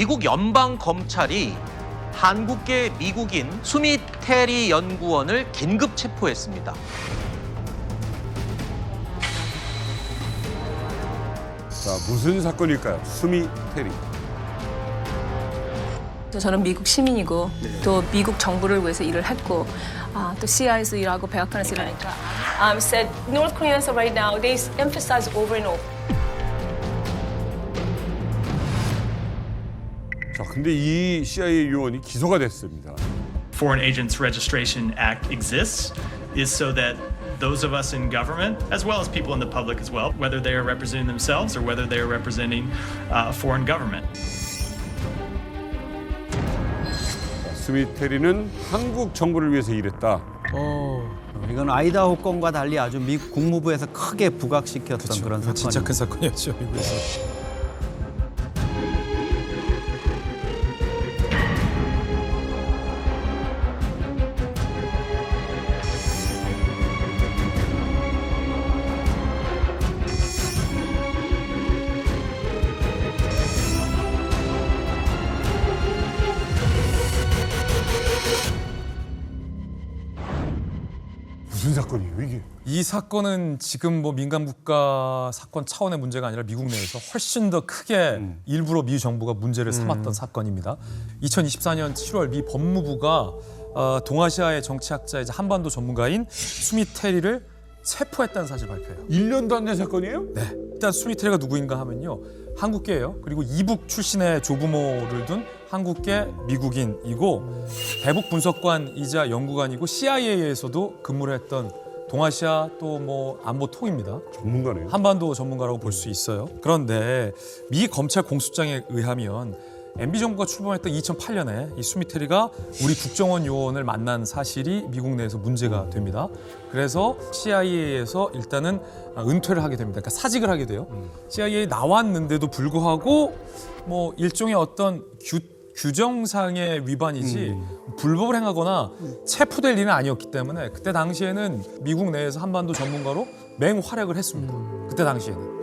미국 연방 검찰이 한국계 미국인 수미 테리 연구원을 긴급 체포했습니다. 자, 무슨 사건일까요? 수미 테리. 저는 미국 시민이고 또 미국 정부를 위해서 일을 했고 아, 또 CIA에서 일하고 백악관에서 일하니까 um, said North Koreans right now they emphasize over and over. 근데 이 CIA 요원이 기소가 됐습니다. Foreign Agents Registration Act exists is so that those of us in government, as well as people in the public as well, whether they are representing themselves or whether they are representing uh, a foreign government, 자, 수미 테리는 한국 정부를 위해서 일했다. 어, 이건 아이다호 건과 달리 아주 미국 국무부에서 크게 부각시켰던 그런 사건. 진짜 큰 사건이었죠 미국에서. 무슨 사건이에요, 이게? 이 사건은 지금 뭐 민간 국가 사건 차원의 문제가 아니라 미국 내에서 훨씬 더 크게 일부러 미 정부가 문제를 삼았던 사건입니다. 2024년 7월 미 법무부가 어, 동아시아의 정치학자이자 한반도 전문가인 수미 테리를 체포했다는 사실 발표해요. 1년도 안 된 사건이에요? 네. 일단 수미 테리가 누구인가 하면요. 한국계예요. 그리고 이북 출신의 조부모를 둔 한국계 미국인이고 대북 분석관이자 연구관이고 CIA에서도 근무를 했던 동아시아 또 뭐 안보 통입니다. 전문가네요. 한반도 전문가라고 볼 수 있어요. 그런데 미 검찰 공수장에 의하면 MB 정부가 출범했던 2008년에 이 수미테리가 우리 국정원 요원을 만난 사실이 미국 내에서 문제가 됩니다. 그래서 CIA에서 일단은 은퇴를 하게 됩니다. 그러니까 사직을 하게 돼요. CIA 나왔는데도 불구하고 뭐 일종의 어떤 규, 규정상의 위반이지 불법을 행하거나 체포될 일은 아니었기 때문에 그때 당시에는 미국 내에서 한반도 전문가로 맹활약을 했습니다. 그때 당시에는.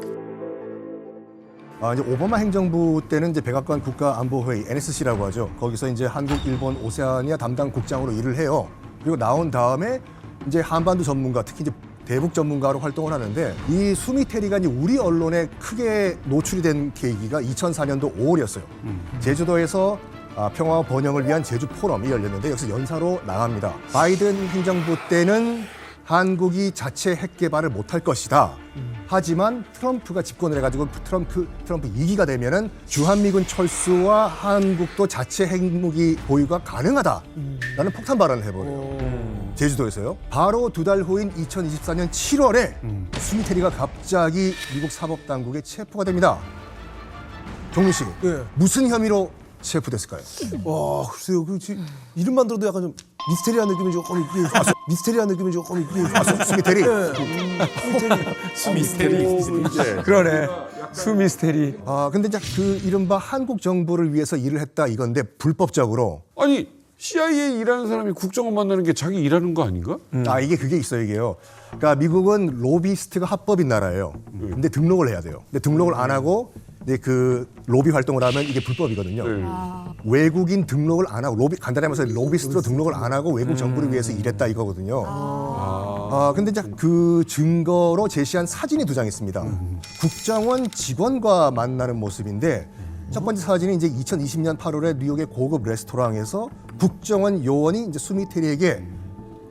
아, 이제 오바마 행정부 때는 이제 백악관 국가안보회의 NSC라고 하죠. 거기서 이제 한국, 일본, 오세아니아 담당 국장으로 일을 해요. 그리고 나온 다음에 이제 한반도 전문가, 특히 이제 대북 전문가로 활동을 하는데 이 수미 테리가 이제 우리 언론에 크게 노출이 된 계기가 2004년도 5월이었어요. 제주도에서 아, 평화와 번영을 위한 제주 포럼이 열렸는데 여기서 연사로 나갑니다. 바이든 행정부 때는 한국이 자체 핵 개발을 못할 것이다. 하지만 트럼프가 집권을 해가지고 트럼프 트럼프 2기가 되면은 주한미군 철수와 한국도 자체 핵무기 보유가 가능하다라는 폭탄 발언을 해버려요. 제주도에서요. 바로 두 달 후인 2024년 7월에 수미테리가 갑자기 미국 사법 당국에 체포가 됩니다. 정민 씨, 무슨 혐의로 체포됐을까요? 와 글쎄요 그 지- 이름만 들어도 약간 좀 미스테리한 느낌이 조금 있긴 아, 미스테리한 느낌이 조금 있긴 아, 수- 수미테리? 미스테리. 그러네. 수미스테리. 아, 근데 이제 그 이른바 한국 정부를 위해서 일을 했다 이건데 불법적으로 아니, CIA 일하는 사람이 국정원 만나는 게 자기 일하는 거 아닌가? 아 이게 그게 있어요 이게요. 그러니까 미국은 로비스트가 합법인 나라예요. 근데 등록을 해야 돼요. 근데 등록을 안 하고 이제 그 로비 활동을 하면 이게 불법이거든요. 외국인 등록을 안 하고 로비 간단히 말해서 로비스트로 등록을 안 하고 외국 정부를 위해서 일했다 이거거든요. 아 근데 이제 그 증거로 제시한 사진이 두 장 있습니다. 국정원 직원과 만나는 모습인데 첫 번째 사진이 이제 2020년 8월에 뉴욕의 고급 레스토랑에서 국정원 요원이 이제 수미테리에게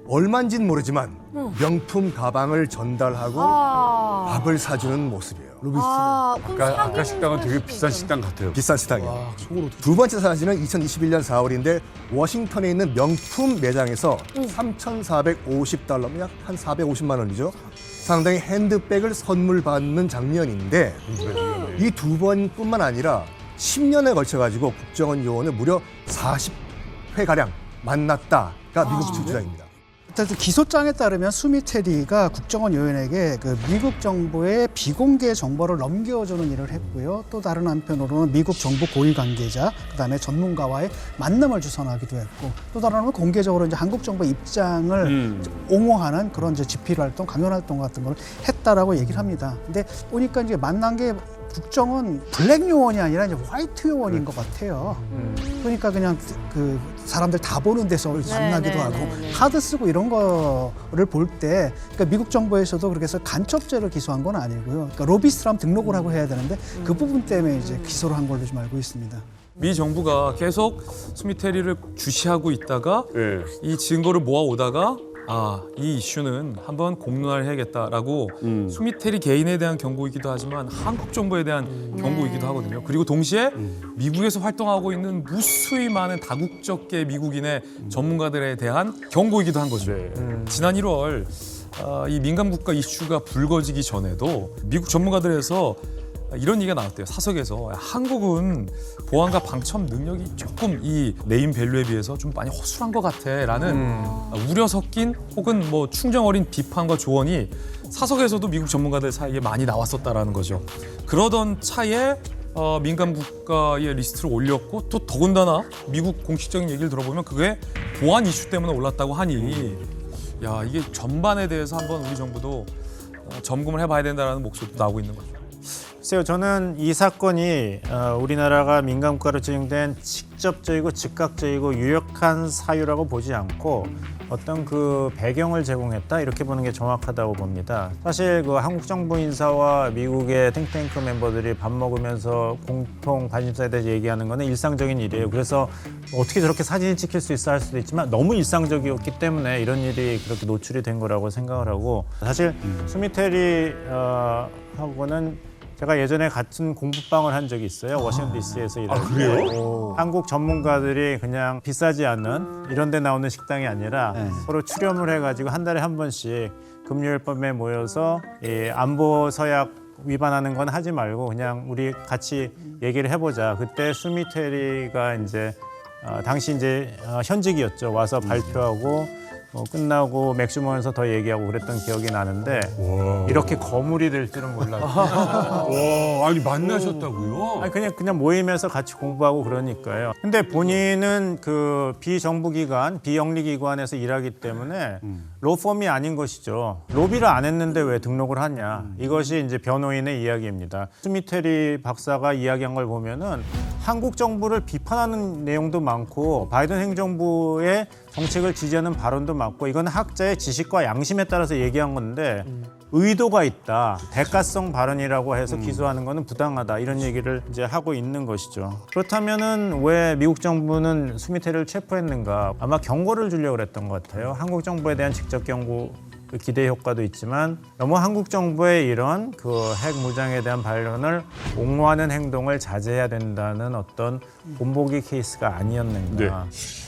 얼마인지는 모르지만 명품 가방을 전달하고 밥을 사주는 모습이에요. 아, 그럼 아까, 아까 사귀는 식당은 되게. 비싼 식당 같아요. 비싼 식당이에요. 두 번째 사진은 2021년 4월인데 워싱턴에 있는 명품 매장에서 3,450달러, 약 한 450만 원이죠. 상당히 핸드백을 선물 받는 장면인데 이 두 번뿐만 아니라 10년에 걸쳐 가지고 국정원 요원을 무려 40회 가량 만났다가 미국 주장입니다. 일단 기소장에 따르면 수미 테리가 국정원 요원에게 그 미국 정부의 비공개 정보를 넘겨주는 일을 했고요. 또 다른 한편으로는 미국 정부 고위 관계자, 그다음에 전문가와의 만남을 주선하기도 했고, 또 다른 한편 공개적으로 이제 한국 정부 입장을 옹호하는 그런 이제 집필 활동, 강연 활동 같은 걸 했다라고 얘기를 합니다. 근데 보니까 이제 만난 게 국정은 블랙 요원이 아니라 이제 화이트 요원인 것 같아요. 그러니까 그냥 그 사람들 다 보는 데서 만나기도 네, 하고 네, 네. 카드 쓰고 이런 거를 볼 때 그러니까 미국 정부에서도 그렇게 해서 간첩죄를 기소한 건 아니고요. 그러니까 로비스트라면 등록을 하고 해야 되는데 그 부분 때문에 이제 기소를 한 걸로 좀 알고 있습니다. 미 정부가 계속 스미테리를 주시하고 있다가 예. 이 증거를 모아 오다가 아, 이 이슈는 한번 공론화를 해야겠다라고 음. 수미테리 개인에 대한 경고이기도 하지만 한국 정부에 대한 경고이기도 하거든요. 그리고 동시에 미국에서 활동하고 있는 무수히 많은 다국적계 미국인의 전문가들에 대한 경고이기도 한 거죠. 네. 지난 1월 아, 이 민감 국가 이슈가 불거지기 전에도 미국 전문가들에서 이런 얘기가 나왔대요. 사석에서 한국은 보안과 방첩 능력이 조금 이 네임 밸류에 비해서 좀 많이 허술한 것 같아라는 우려 섞인 혹은 뭐 충정 어린 비판과 조언이 사석에서도 미국 전문가들 사이에 많이 나왔었다라는 거죠. 그러던 차에 어, 민감 국가의 리스트를 올렸고 또 더군다나 미국 공식적인 얘기를 들어보면 그게 보안 이슈 때문에 올랐다고 하니 야 이게 전반에 대해서 한번 우리 정부도 어, 점검을 해봐야 된다라는 목소리도 나오고 있는 거죠. 글쎄요, 저는 이 사건이 어, 우리나라가 민감국가로 지정된 직접적이고 즉각적이고 유력한 사유라고 보지 않고 어떤 그 배경을 제공했다 이렇게 보는 게 정확하다고 봅니다. 사실 그 한국 정부 인사와 미국의 탱탱크 멤버들이 밥 먹으면서 공통 관심사에 대해서 얘기하는 거는 일상적인 일이에요. 그래서 어떻게 저렇게 사진을 찍힐 수 있어 할 수도 있지만 너무 일상적이었기 때문에 이런 일이 그렇게 노출이 된 거라고 생각을 하고 사실 수미테리 어, 하고는 제가 예전에 같은 공부방을 한 적이 있어요. 워싱턴 DC에서 일할 때. 그래요? 한국 전문가들이 그냥 비싸지 않은 이런 데 나오는 식당이 아니라 서로 출연을 해가지고 한 달에 한 번씩 금요일 밤에 모여서 이 안보 서약 위반하는 건 하지 말고 그냥 우리 같이 얘기를 해보자. 그때 수미테리가 이제 어, 당시 이제 어, 현직이었죠. 와서 발표하고 뭐 끝나고 맥주 먹으면서 더 얘기하고 그랬던 기억이 나는데 이렇게 거물이 될 줄은 몰랐어요. 와, 아니 만나셨다고요? 아니 그냥 그냥 모임에서 같이 공부하고 그러니까요. 근데 본인은 그 비정부 기관, 비영리 기관에서 일하기 때문에 로펌이 아닌 것이죠. 로비를 안 했는데 왜 등록을 하냐. 이것이 이제 변호인의 이야기입니다. 스미테리 박사가 이야기한 걸 보면은 한국 정부를 비판하는 내용도 많고 바이든 행정부의 정책을 지지하는 발언도 많고 이건 학자의 지식과 양심에 따라서 얘기한 건데 의도가 있다. 대가성 발언이라고 해서 기소하는 것은 부당하다. 이런 얘기를 이제 하고 있는 것이죠. 그렇다면은 왜 미국 정부는 수미테를 체포했는가? 아마 경고를 주려고 그랬던 것 같아요. 한국 정부에 대한 직접 경고 그 기대 효과도 있지만 너무 한국 정부의 이런 그 핵 무장에 대한 반론을 옹호하는 행동을 자제해야 된다는 어떤 본보기 케이스가 아니었는가. 네.